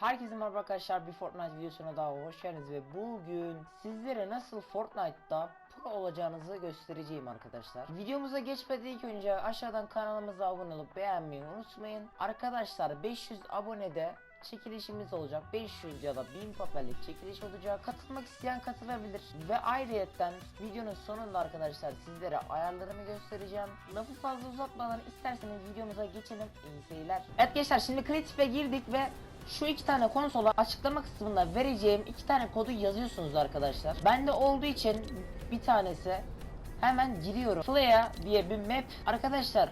Herkese merhaba arkadaşlar bir Fortnite videosuna daha hoş geldiniz ve bugün sizlere nasıl Fortnite'da pro olacağınızı göstereceğim arkadaşlar. Videomuza geçmeden ilk önce aşağıdan kanalımıza abone olup beğenmeyi unutmayın. Arkadaşlar 500 abonede çekilişimiz olacak. 500 ya da 1000 papellik çekiliş olacak. Katılmak isteyen katılabilir. Ve ayrıyetten videonun sonunda arkadaşlar sizlere ayarlarımı göstereceğim. Lafı fazla uzatmadan isterseniz videomuza geçelim. İyi seyirler. Evet gençler şimdi Creative'e girdik ve şu iki tane konsola açıklama kısmında vereceğim iki tane kodu yazıyorsunuz arkadaşlar. Bende olduğu için bir tanesi hemen giriyorum. Flea diye bir map. Arkadaşlar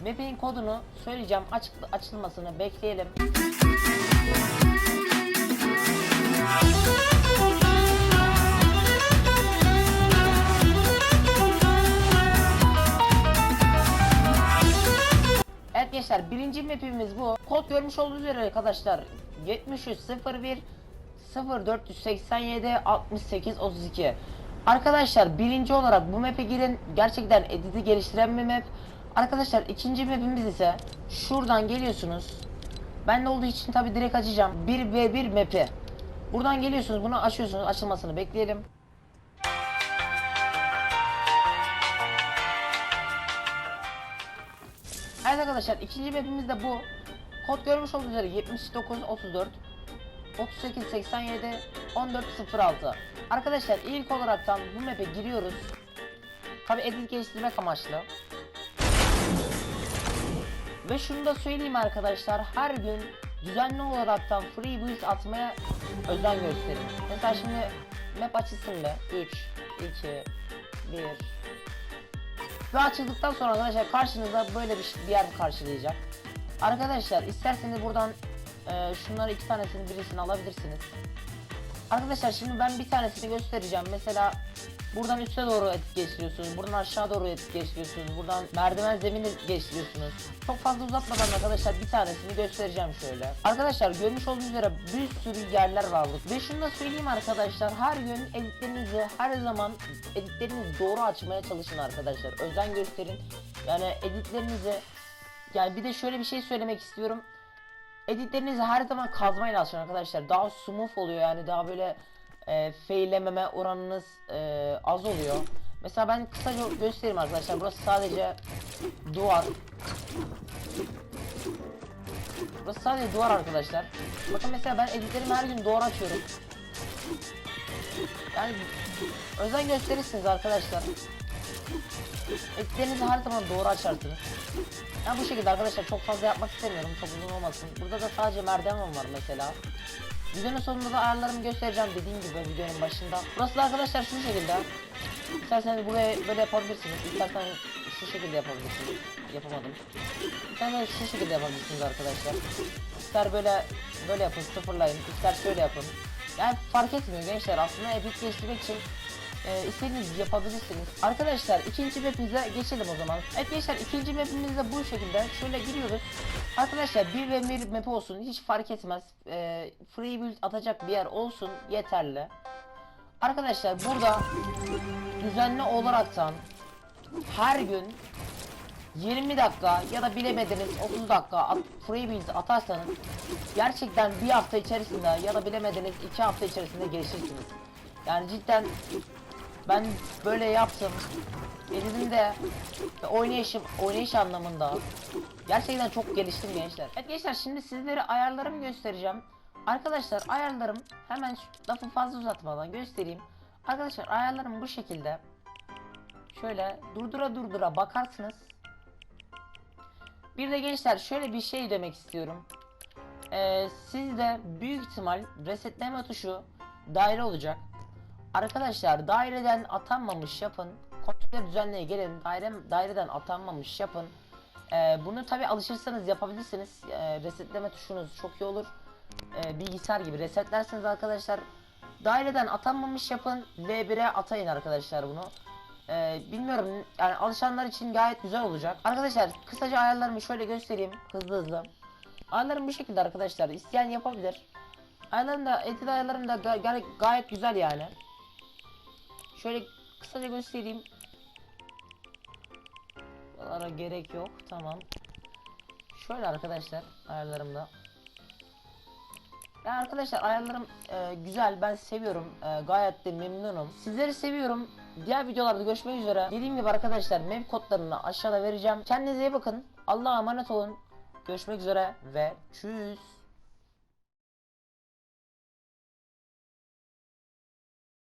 map'in kodunu söyleyeceğim. Açık açılmasını bekleyelim. Gençler birinci map'imiz bu. Kod görmüş olduğunuz üzere arkadaşlar 7301 0487 68 32 Arkadaşlar birinci olarak bu map'e girin. Gerçekten editi geliştiren bir map. Arkadaşlar ikinci map'imiz ise şuradan geliyorsunuz. Ben de olduğu için tabi direkt açacağım. 1v1 map'i. Buradan geliyorsunuz bunu açıyorsunuz. Açılmasını bekleyelim. Evet arkadaşlar ikinci map'imiz de bu. Kod görmüş olduğunuz üzere 79 34 38 87 14 06. Arkadaşlar ilk olaraktan bu map'e giriyoruz. Tabi edit geliştirmek amaçlı. Ve şunu da söyleyeyim arkadaşlar her gün düzenli olaraktan free build atmaya özen gösterin. Mesela şimdi map açılsın be. 3 2 1 ve açıldıktan sonra arkadaşlar karşınıza böyle bir, bir yer karşılayacak. Arkadaşlar isterseniz buradan e, şunları iki tanesini birisini alabilirsiniz. Arkadaşlar şimdi ben bir tanesini göstereceğim. Mesela buradan üste doğru et geçiriyorsunuz. Buradan aşağı doğru et geçiriyorsunuz. Buradan merdiven zemini geçiriyorsunuz. Çok fazla uzatmadan arkadaşlar bir tanesini göstereceğim şöyle. Arkadaşlar görmüş olduğunuz üzere bir sürü yerler var. Ve şunu da söyleyeyim arkadaşlar. Her gün editlerinizi her zaman editlerinizi doğru açmaya çalışın arkadaşlar. Özen gösterin. Yani editlerinizi yani bir de şöyle bir şey söylemek istiyorum. Editlerinizi her zaman kazmayla açın arkadaşlar. Daha smooth oluyor yani daha böyle e, feylememe oranınız e, az oluyor. Mesela ben kısaca göstereyim arkadaşlar. Burası sadece duvar. Burası sadece duvar arkadaşlar. Bakın mesela ben editlerimi her gün doğru açıyorum. Yani özen gösterirsiniz arkadaşlar. Editlerinizi her zaman doğru açarsınız. Ben bu şekilde arkadaşlar çok fazla yapmak istemiyorum. Çok uzun olmasın. Burada da sadece merdiven var mesela. Videonun sonunda da ayarlarımı göstereceğim dediğim gibi videonun başında. Burası da arkadaşlar şu şekilde. İsterseniz buraya böyle yapabilirsiniz. İsterseniz şu şekilde yapabilirsiniz. Yapamadım. İsterseniz şu şekilde yapabilirsiniz arkadaşlar. İster böyle böyle yapın sıfırlayın. İster şöyle yapın. Yani fark etmiyor gençler. Aslında edit geliştirmek için e, istediğiniz yapabilirsiniz. Arkadaşlar ikinci mapimize geçelim o zaman. Evet gençler ikinci mapimiz de bu şekilde. Şöyle giriyoruz. Arkadaşlar bir ve bir map olsun hiç fark etmez. E, free build atacak bir yer olsun yeterli. Arkadaşlar burada düzenli olaraktan her gün 20 dakika ya da bilemediniz 30 dakika free build atarsanız gerçekten bir hafta içerisinde ya da bilemediniz 2 hafta içerisinde gelişirsiniz. Yani cidden ben böyle yaptım. Benim de oynayışım, oynayış anlamında gerçekten çok geliştim gençler. Evet gençler şimdi sizlere ayarlarımı göstereceğim. Arkadaşlar ayarlarım hemen şu lafı fazla uzatmadan göstereyim. Arkadaşlar ayarlarım bu şekilde. Şöyle durdura durdura bakarsınız. Bir de gençler şöyle bir şey demek istiyorum. Ee, sizde büyük ihtimal resetleme tuşu daire olacak. Arkadaşlar daireden atanmamış yapın. Kontrol düzenleye gelin. Daire, daireden atanmamış yapın. Ee, bunu tabi alışırsanız yapabilirsiniz. Ee, resetleme tuşunuz çok iyi olur. Ee, bilgisayar gibi resetlerseniz arkadaşlar. Daireden atanmamış yapın. V1'e atayın arkadaşlar bunu. Ee, bilmiyorum yani alışanlar için gayet güzel olacak. Arkadaşlar kısaca ayarlarımı şöyle göstereyim hızlı hızlı. Ayarlarım bu şekilde arkadaşlar. İsteyen yapabilir. Ayarlarım da edit ayarlarım da ga- ga- gayet güzel yani. Şöyle kısaca göstereyim. Buralara gerek yok. Tamam. Şöyle arkadaşlar ayarlarımda. Yani arkadaşlar ayarlarım e, güzel. Ben seviyorum. E, gayet de memnunum. Sizleri seviyorum. Diğer videolarda görüşmek üzere. Dediğim gibi arkadaşlar mev kodlarını aşağıda vereceğim. Kendinize iyi bakın. Allah'a emanet olun. Görüşmek üzere ve tschüss.